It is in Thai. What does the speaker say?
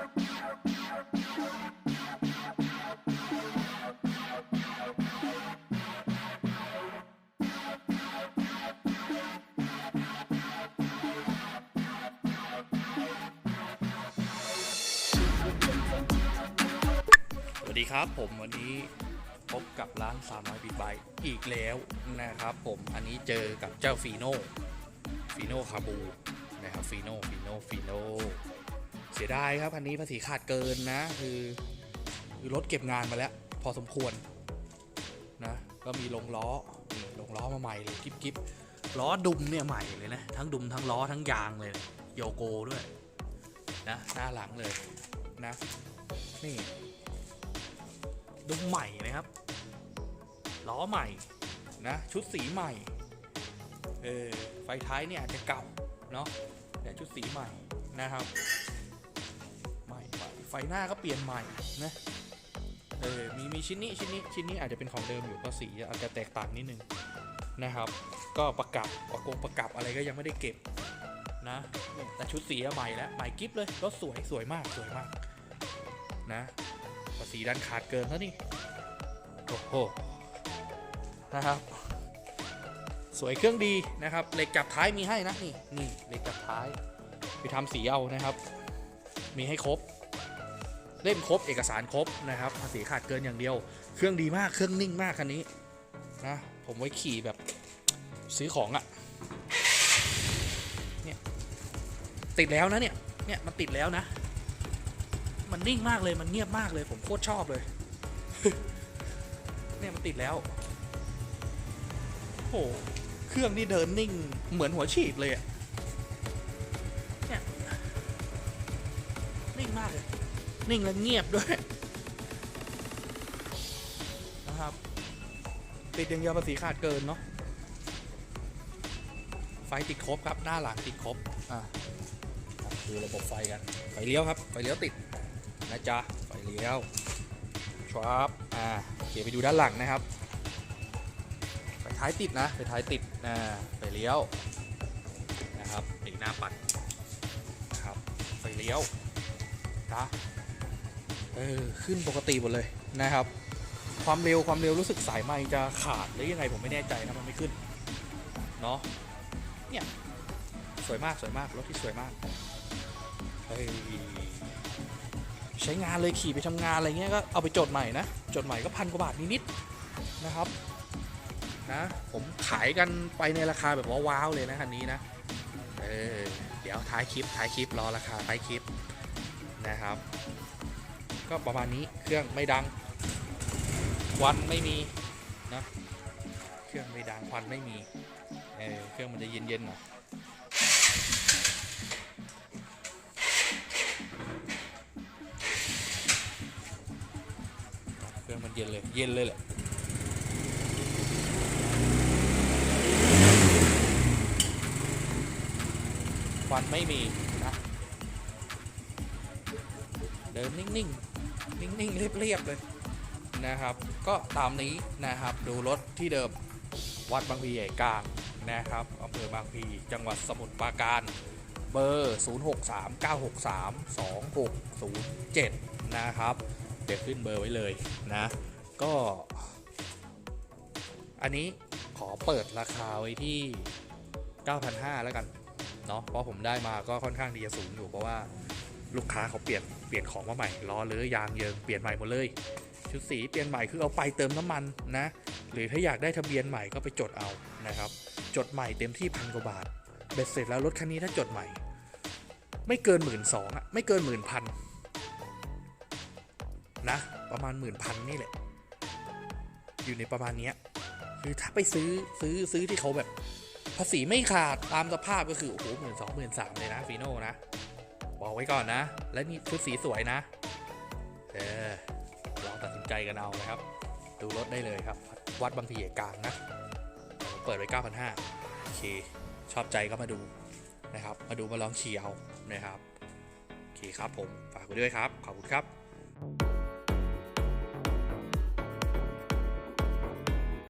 สวัสดีครับผมวันนี้พบกับร้าน300บิตไบอีกแล้วนะครับผมอันนี้เจอกับเจ้าฟีโน่ฟีโน่คาบูนะครับฟีโน่ สียดายครับคันนี้ภาษีขาดเกินนะ คือคือรถเก็บงานมาแล้ว พอสมควรนะก็มีลงล้อลงล้อมาใหม่เลยกิ๊บกิ๊บล้อดุมเนี่ยใหม่เลยนะทั้งดุมทั้งล้อทั้งยางเลยโยโกด้วยนะหน้าหลังเลยนะนี่ดุมใหม่นะครับล้อใหม่นะชุดสีใหม่เออไฟท้ายเนี่ยอาจจะเก่าเนาะแต่ชุดสีใหม่นะครับ ไฟหน้าก็เปลี่ยนใหม่นะเออมีมีชิ้นนี้ชิ้นนี้ชิ้นนี้อาจจะเป็นของเดิมอยู่ก็สีอาจจะแตกต่างนิดนึงนะครับ ก็ประกับประกงประกับอะไรก็ยังไม่ได้เก็บนะ แต่ชุดสีอะใหม่แล้วใหม่กิฟเลยรถสวยสวยมากสวยมากนะภาษีดันขาดเกินแล้วนี่โอ้โหนะครับ สวยเครื่องดีนะครับเหล็กจับท้ายมีให้นะนี่นี่เหล็กจับท้ายไปทำสีเอานะครับ มีให้ครบ เล่มครบเอกสารครบนะครับภาษีขาดเกินอย่างเดียว เครื่องดีมากเครื่องนิ่งมากคันนี้นะผมไว้ขี่แบบซื้อของอะ่ะเนี่ยติดแล้วนะเนี่ยเนี่ยมันติดแล้วนะ มันนิ่งมากเลยมันเงียบมากเลย ผมโคตรชอบเลย เนี่ยมันติดแล้วโอ้โหเครื่องนี่เดินนิ่งเหมือนหัวฉีดเลยอะเนี่ยนิ่งมากเลย นิ่งและเงียบด้วยนะครับติดอย่างเดียวภาษีขาดเกินเนาะไฟติดครบครับหน้าหลังติดครบอะดูระบบไฟกันไฟเลี้ยวครับไฟเลี้ยวติดนะจ๊ะไฟเลี้ยวชวาบอ่าโอเคไปดูด้านหลังนะครับไฟท้ายติดนะไฟท้ายติดอ่าไฟเลี้ยวนะครับอีกหน้าปัดนะครับไฟเลี้ยวนะ เออขึ้นปกติหมดเลยนะครับ ความเร็วความเร็วรู้สึกสายไม้จะขาดหรือยังไงผมไม่แน่ใจนะมันไม่ขึ้นเนาะเนี่ยสวยมากสวยมากรถที่สวยมากเฮ้ยใช้งานเลยขี่ไปทำงานอะไรเงี้ยก็เอาไปจดใหม่นะจดใหม่ก็พันกว่าบาทนิดๆนะครับนะผมขายกันไปในราคาแบบว่าว้าวเลยนะคันนี้นะเออเดี๋ยวท้ายคลิปท้ายคลิปรอราคาท้ายคลิปนะครับ ก็ประมาณนี้เครื่องไม่ดังควันไม่มีนะเครื่องไม่ดังควันไม่มีเออเครื่องมันจะเย็นๆหน่อยเครื่องมันเย็นเลยเย็นเลยแหละควันไม่มีนะเดินนิ่ง ๆ นิ่งๆ เรียบๆ เลยนะครับ ก็ตามนี้นะครับ ดูรถที่เดิมวัดบางพลีใหญ่กลางนะครับอำเภอบางพลีจังหวัดสมุทรปราการเบอร์ 0639632607 นะครับ เดี๋ยวขึ้นเบอร์ไว้เลยนะ ก็ อันนี้ขอเปิดราคาไว้ที่ 9,500 แล้วกัน เนาะเพราะผมได้มาก็ค่อนข้างที่จะสูงอยู่เพราะว่า ลูกค้าเขาเปลี่ยนเปลี่ยนของมาใหม่ล้อเลอยางเยิงเปลี่ยนใหม่หมดเลยชุดสีเปลี่ยนใหม่คือเอาไปเติมน้ำมันนะ หรือถ้าอยากได้ทะเบียนใหม่ก็ไปจดเอานะครับ จดใหม่เต็มที่พันกว่าบาทเบ็ดเสร็จแล้วรถคันนี้ถ้าจดใหม่ ไม่เกินหมื่นสองอะไม่เกินหมื่นพันนะ ประมาณหมื่นพันนี่แหละ อยู่ในประมาณเนี้ยคือถ้าไปซื้อซื้อซื้อที่เขาแบบ ภาษีไม่ขาดตามสภาพก็คือโอ้โหหมื่นสองหมื่นสามเลยนะฟีโน่นะ บอกไว้ก่อนนะ และนี่ชุดสีสวยนะ เออลองตัดสินใจกันเอานะครับ ดูรถได้เลยครับ วัดบางพลีใหญ่กลางนะ เปิดไว้ 9,500 โอเค ชอบใจก็มาดูนะครับ มาดูมาลองขี่เอานะครับ โอเคครับผม ฝากไว้ด้วยครับ ขอบคุณครับ